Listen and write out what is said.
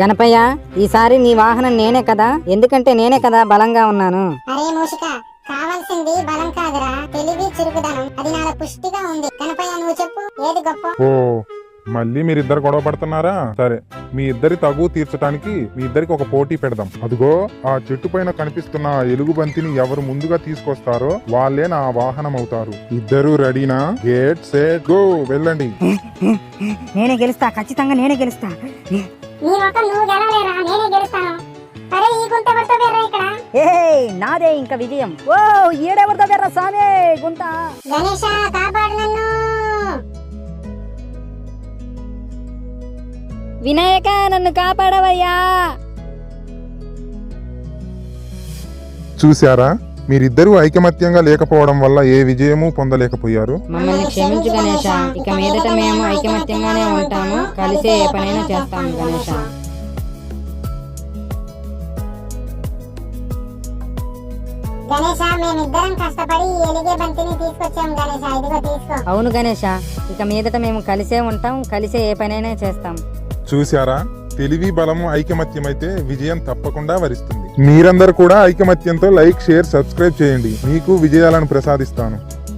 గణపయ్య ఈసారి నీ వాహనం నేనే కదా? ఎందుకంటే నేనే కదా బలంగా ఉన్నాను. అరే మూషిక కావాల్సింది బలం కాదురా. తెలివి చురుకుదనం. అది నాలో పుష్టిగా ఉంది. కనపయ్య నువ్వు చెప్పు. ఏది గొప్ప? ఓ మళ్ళీ మీరిద్దరు గొడవ పడుతున్నారా? సరే మీ ఇద్దరి తగు తీర్చడానికి మీ ఇద్దరికి ఒక పోటీ పెడదాం. అదిగో ఆ చెట్టు పైన కనిపిస్తున్న ఆ ఎలుగు బంతిని ఎవరు ముందుగా తీసుకొస్తారో వాళ్ళే నా వాహనం అవుతారు ఇద్దరు రెడీనా? Get set go. వెళ్ళండి. నేనే గెలుస్తా. ఖచ్చితంగా నేనే గెలుస్తా. నీ మొత్తం నువ్వు గెలవలేరా నేనే గెలుస్తాను. అరే ఈ గుంత ఎవరితో వేర్రా ఇక్కడ? ఏ నాదే ఇంకా విజయం. ఓ ఈడెవరితో బెర్ర సామే గుంత. గణేష కాపాడు నన్ను. వినాయక నన్ను కాపాడవయ్యా. చూశారా? మీరిద్దరూ ఐకమత్యంగా లేకపోవడం వల్ల ఏ విజయము పొందలేకపోయారు. మమ్మల్ని క్షమించు గణేష ఇక మీదట మేము ఐకమత్యంగానే ఉంటాము. కలిసే ఏ పనైనా చేస్తాము గణేష గణేష మేమిద్దరం కష్టపడి ఈ ఎలిగే బంతిని తీసుకొచ్చాం గణేష ఇదిగో తీసుకో. అవును గణేష ఇక మీదట మేము కలిసే ఉంటాం కలిసే ఏ పనైనా చేస్తాం చూశారా? తెలివి బలము అయితే విజయం తప్పకుండా వరిస్తుంది. మీరందరూ కూడా ఐకమత్యంతో లైక్ షేర్ సబ్స్క్రైబ్ చేయండి. మీకు విజయాలను ప్రసాదిస్తాను.